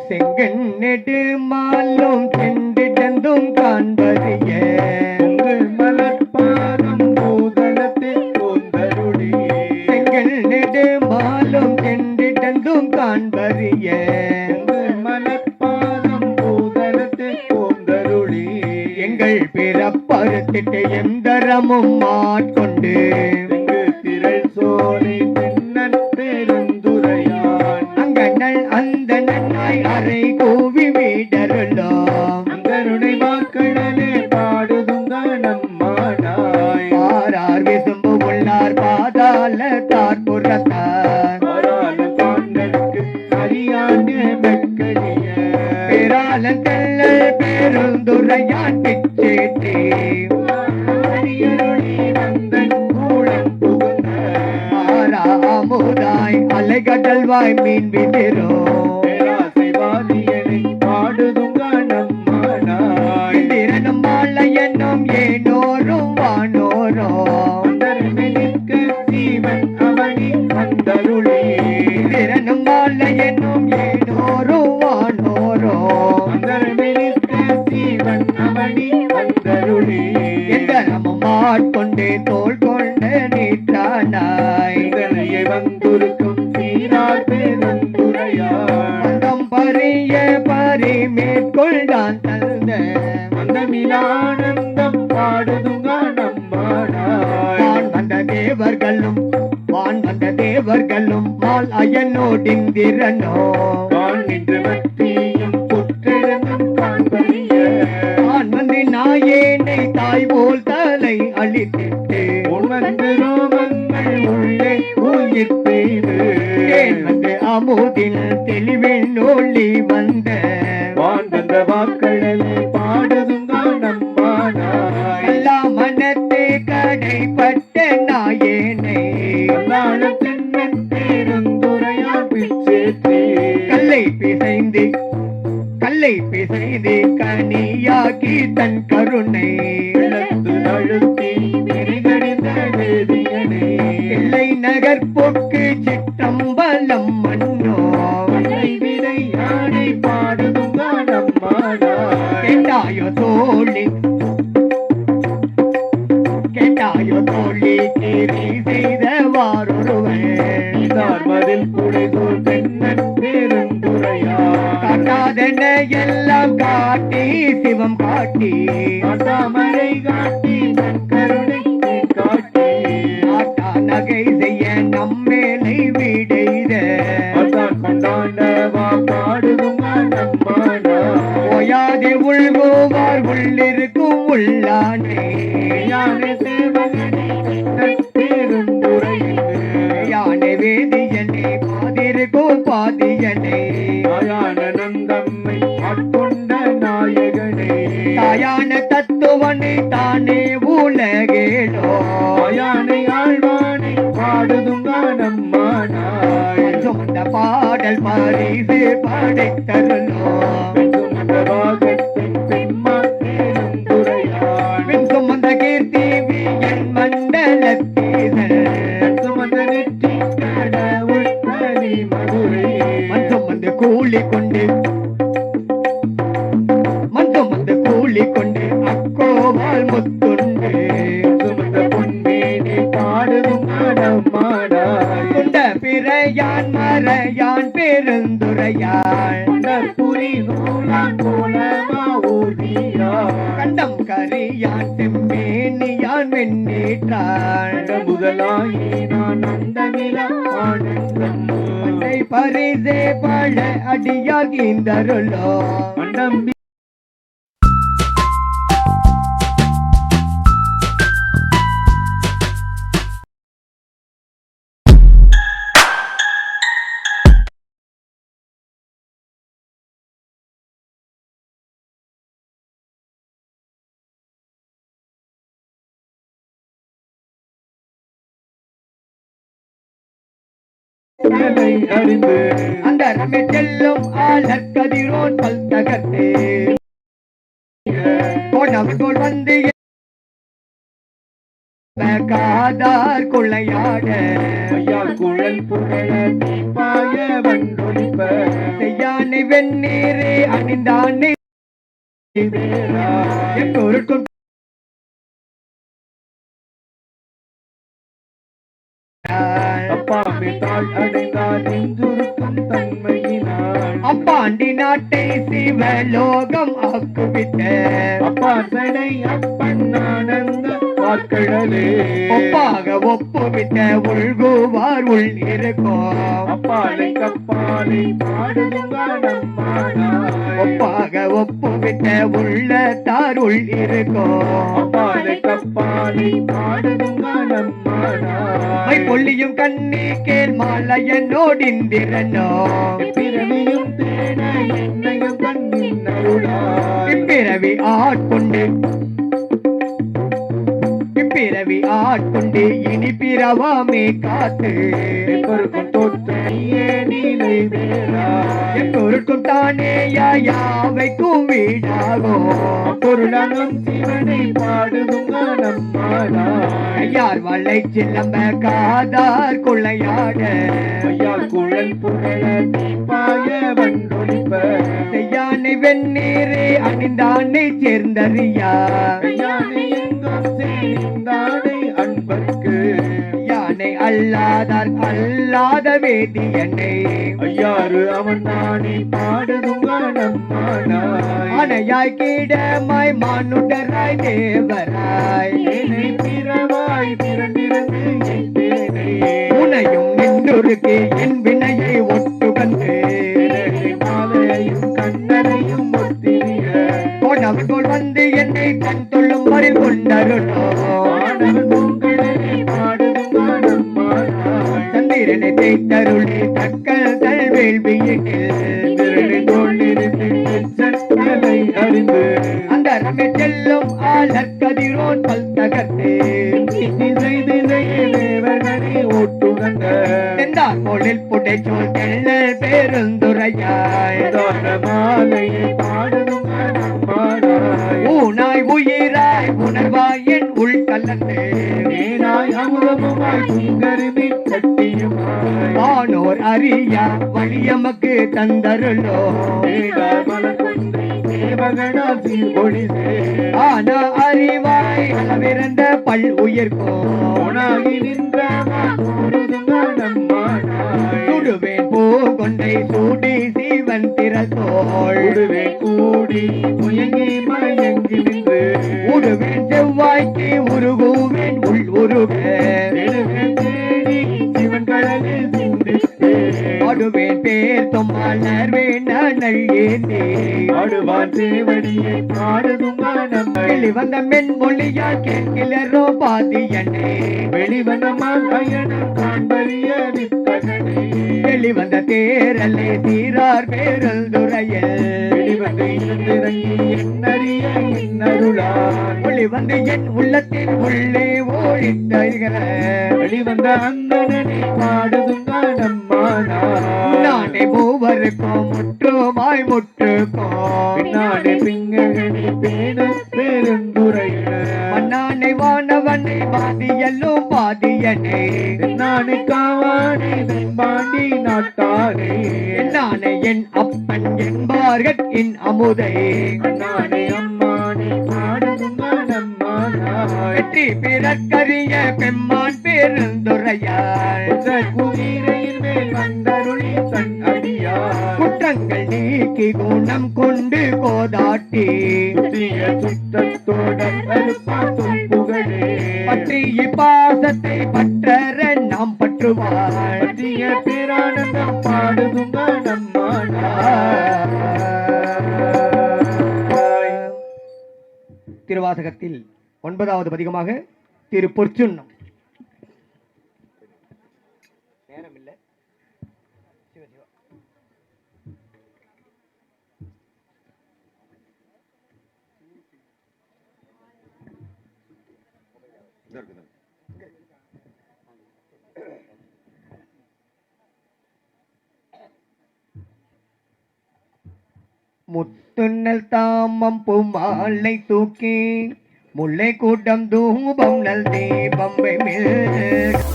செங்கன் நெடுமாலும் சென்றிடந்தும் காண்பறிய மலர்பாதம் பூதலத்தில் போந்தருளி செங்கல் நெடுமாலும் சென்றிடந்தும் காண்பறிய மலர்பாதம் பூதலத்தில் போந்தருளி எங்கள் பிறப்பறுத்திட்டு எந்தரமும் மாட்கொண்டு திரள் சோலை தென்னன் பெருந்துரையான் அங்கண்ணல் அந்த நன்னாய் அறை கூவி வீடருளோம். அங்கருணை வாக்கடலே பாடுதுங்க நம்மானாய் பாரார் விசும்பு உள்ளார் பாதாள அறியாண்ட மெக்கடிய பேராளன் தெல்லல் பெருந்துரையான் அலைகடல்வாய் மீன் விதிரோ தோள் கொண்ட நீற்றானாய். இதனையை வந்துருக்கும் சீரார் பெருந்துரையான் மந்தம் பரிய பரி மேற்கொள்தான் தந்த. மந்தமிலானந்தம் பாடுதுங்க வான் வந்த தேவர்களும் வான் வந்த தேவர்களும் மால் அயனோடிந்திரனோ வான் நின்று மத்தியும் புற்றெழுந்தும் காண்பறிய. வான் வந்து நாயேனை உன் வந்து ரோமங்கள் உள்ளே உயிர் பெய்து வந்து அமுதில் தெளிவில் ஒளி வந்த? வான் வந்த வாக்களலே பாடுதுங்க நம்மானாய் எல்லா மனத்து கடைப்பட்ட நாயேனை. கல்லாள தென்னன் பெருந்துரையான் பிச்சேற்றி. கல்லை பிசைந்து கல்லை பிசைந்து கனியாக்கி தன் கருணை. சிவம் காட்டி அசாமரை காட்டி மதுரை மண் சுமந்து கூலி கொண்டு பிறையான் மறையான் பெருந்துரையான் புரி நூலான் போலமா ஊர்தியா கண்டம் கரியான் செம்மேனியான் வெண்ணீற்றான் முதலாயி நான் அந்தமில ஆனந்தம். பண்டை பரிசே பழ அடியாகிந்தருளோ அண்டம் உடலை அறிந்து அந்த ரமே செல்லும் ஆளர் கதிரோன் பல் தகர்த்து. போனவன் போல் வந்து காதார் கொள்ளையாட. குழல் புகழ தீப்பாய வண்டொழிப்ப. செய்யானை வெந்நீரே அணிந்தானே. எங்கொருக்கும் தாழ் அடைந்தால் நெஞ்சுருக்கும் தன்மையினாள் அப்பாண்டி நாட்டை சிவலோகம் ஆக்குவித்த. அப்பா சடை ஆனந்த வாக்கழலே ஒப்பாக ஒப்புவித்த உள்குவார் உள் இருக்கும் அப்பாலை கப்பாலை ஒப்பாக ஒப்புவித்த உள்ளத்தார் உள் இருக்கும் அப்பாலை கப்பாலை பாடுதுங்க பொல்லியும் கண்ணி கேள் மாலையனோடிந்திரனோ பிறவியும் தேன என்னையும் கண்ணின் இப்பிறவி ஆட்கொண்டு பிறவி ஆட்கொண்டு இனி பிறவாமே காத்து. எப்பொருக்கும் தோற்றியே நீலை வேறாய் தானே யாவைக்கும் வீடாகும் பொருளனும் சிவனை பாடுதும் நம்மானாய் யார் வள்ளை சிலம்ப காதார் கொள்ளையாட. ஐயா குழல் புகழ தீப்பாய வண்டொழிப்ப. செய்யானை வெந்நீரே அணிந்தானை சேர்ந்தறியா. அல்லாதார் அல்லாத வேதியனை ஐயாறு அவன் பாடுதுங்க நம்மானாய் ஆனையாய் கீடமாய் மானுடராய் தேவராய். ஏனை பிறவாய் பிறந்திருந்து உனையும் நின்றுருக்கு என் வினையை ஒட்டு வந்து மாலையும் கண்ணனையும் ஒத்திரிய. வந்து என்னை கண் தொள்ளும் மறில் கொண்டருளோ. சந்திரனை தேய்த்தருளி தக்கல் தல் திரளை செற்றலை அறிந்து. அந்த ரமே செல்லும் ஆளர் கதிரோன் பல் தகர்த்து. திசை திசையே தேவனே ஓட்டுகந்த செந்தார் போலில் புடைச்சோல் தெள்ளல் பேருந்துரையாய். பாடுதுங்க நம்மானாய் ஊனாய் உயிராய் சுங்கருமி கட்டியுமாய் வானோர் அறியா வழியமக்கு தந்தருளோ. ஆனா அறிவாய் அளவிறந்த பல் உயிர்க்கும் உணாகி நின்ற சுடுவேன் பூ கொண்டை சூடி சீவன் திறத்தோள். உடுவே கூடி முயங்கி மயங்கி நின்று உடுவேன் செவ்வாய்க்கு உருகுவேன் அனல் ஆடுவான் சேவடியை பாடுதுங்க நம்ம வெளிவந்த மென் மொழியால் கேட்கிலரோ பாதியனே வெளிவனமால் அயனம் காண்பறிய வித்தகனே. வெளிவந்த தேரலே தீரார் பேரல் துறையில். வெளிவந்து என்னறிய என் உள்ளத்தின் உள்ளே ஓடித்தருகிற வெளிவந்த அந்தனனை பாதியனே நானே காவானே பாண்டி நாட்டானே நானே என் அப்பன் என்பார்கள் என் அமுதை. நானே அம்மானே வெற்றி பிறக்கறிய பெம்மான் பெருந்துரையாள் குதிரையின் மேல் வந்தருளி தன் அடியார் குற்றங்கள் நீக்கி குணம் கொண்டு கோதாட்டி சுத்தத்தோட பற்றி பாசத்தை பற்றிய பேரானந்தம் பாடுதுங்க நம்மாடா திருவாசகத்தில் ஒன்பதாவது பதிகமாக திரு பொற்சுண்ணம் முத்துண்ணல் தாமம் பூமாலை தூக்கி முல்லை கூட்டம் தூபம் நல் தீபம் மில்